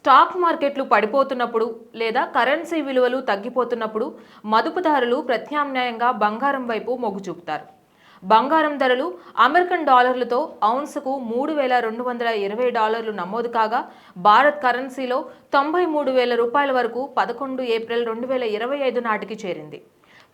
Stock మార్కెట్లు పడిపోతున్నప్పుడు లేదా currency విలువలు తగ్గిపోతున్నప్పుడు మదుపుదారులు ప్రత్యామ్నాయంగా బంగారం వైపు మొగ్గు చూపుతారు. బంగారం ధరలు అమెరికన్ డాలర్లతో ఔన్సుకు మూడు వేల రెండు వందల ఇరవై డాలర్లు నమోదు కాగా భారత్ కరెన్సీలో తొంభై మూడు వేల రూపాయల వరకు పదకొండు ఏప్రిల్ రెండు వేల ఇరవై ఐదు నాటికి చేరింది.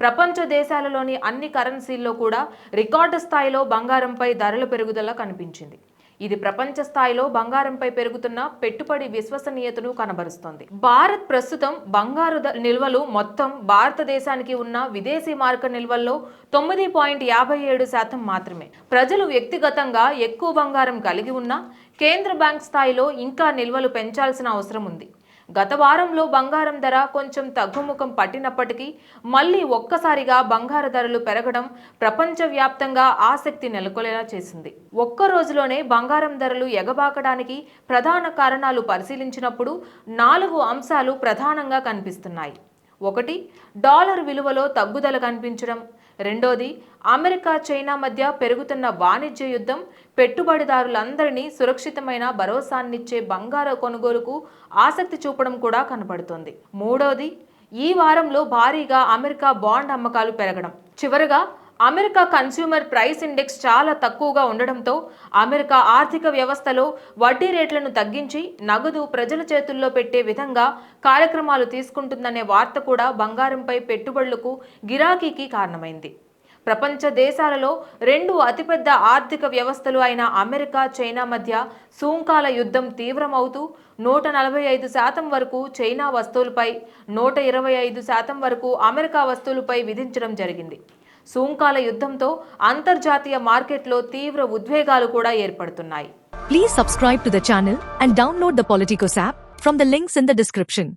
ప్రపంచ దేశాలలోని అన్ని కరెన్సీల్లో కూడా రికార్డు స్థాయిలో బంగారంపై ధరల పెరుగుదల కనిపించింది. ఇది ప్రపంచ స్థాయిలో బంగారంపై పెరుగుతున్న పెట్టుబడి విశ్వసనీయతను కనబరుస్తోంది. భారత్ ప్రస్తుతం బంగారు నిల్వలు మొత్తం భారతదేశానికి ఉన్న విదేశీ మార్క నిల్వల్లో తొమ్మిది పాయింట్ యాభై ఏడు శాతం మాత్రమే. ప్రజలు వ్యక్తిగతంగా ఎక్కువ బంగారం కలిగి ఉన్నా కేంద్ర బ్యాంక్ స్థాయిలో ఇంకా నిల్వలు పెంచాల్సిన అవసరం ఉంది. గత వారంలో బంగారం ధర కొంచెం తగ్గుముఖం పట్టినప్పటికీ మళ్ళీ ఒక్కసారిగా బంగారు ధరలు పెరగడం ప్రపంచవ్యాప్తంగా ఆసక్తి నెలకొలేలా చేసింది. ఒక్క రోజులోనే బంగారం ధరలు ఎగబాకడానికి ప్రధాన కారణాలు పరిశీలించినప్పుడు నాలుగు అంశాలు ప్రధానంగా కనిపిస్తున్నాయి. ఒకటి డాలర్ విలువలో తగ్గుదల కనిపించడం. రెండోది అమెరికా చైనా మధ్య పెరుగుతున్న వాణిజ్య యుద్ధం పెట్టుబడిదారులందరినీ సురక్షితమైన భరోసాన్నిచ్చే బంగారు కొనుగోలుకు ఆసక్తి చూపడం కూడా కనబడుతోంది మూడోది ఈ వారంలో భారీగా అమెరికా బాండ్ అమ్మకాలు పెరగడం. చివరగా అమెరికా కన్స్యూమర్ ప్రైస్ ఇండెక్స్ చాలా తక్కువగా ఉండడంతో అమెరికా ఆర్థిక వ్యవస్థలో వడ్డీ రేట్లను తగ్గించి నగదు ప్రజల చేతుల్లో పెట్టే విధంగా కార్యక్రమాలు తీసుకుంటుందనే వార్త కూడా బంగారంపై పెట్టుబడులకు గిరాకీకి కారణమైంది. ప్రపంచ దేశాలలో రెండు అతిపెద్ద ఆర్థిక వ్యవస్థలు అయిన అమెరికా చైనా మధ్య సుంకాల యుద్ధం తీవ్రమవుతూ నూట నలభై ఐదు శాతం వరకు చైనా వస్తువులపై నూట ఇరవై ఐదు శాతం వరకు అమెరికా వస్తువులపై విధించడం జరిగింది. సుంకాల యుద్ధంతో అంతర్జాతీయ మార్కెట్లో తీవ్ర ఉద్వేగాలు కూడా ఏర్పడుతున్నాయి. Please subscribe to the and download the politicos app from the links in the description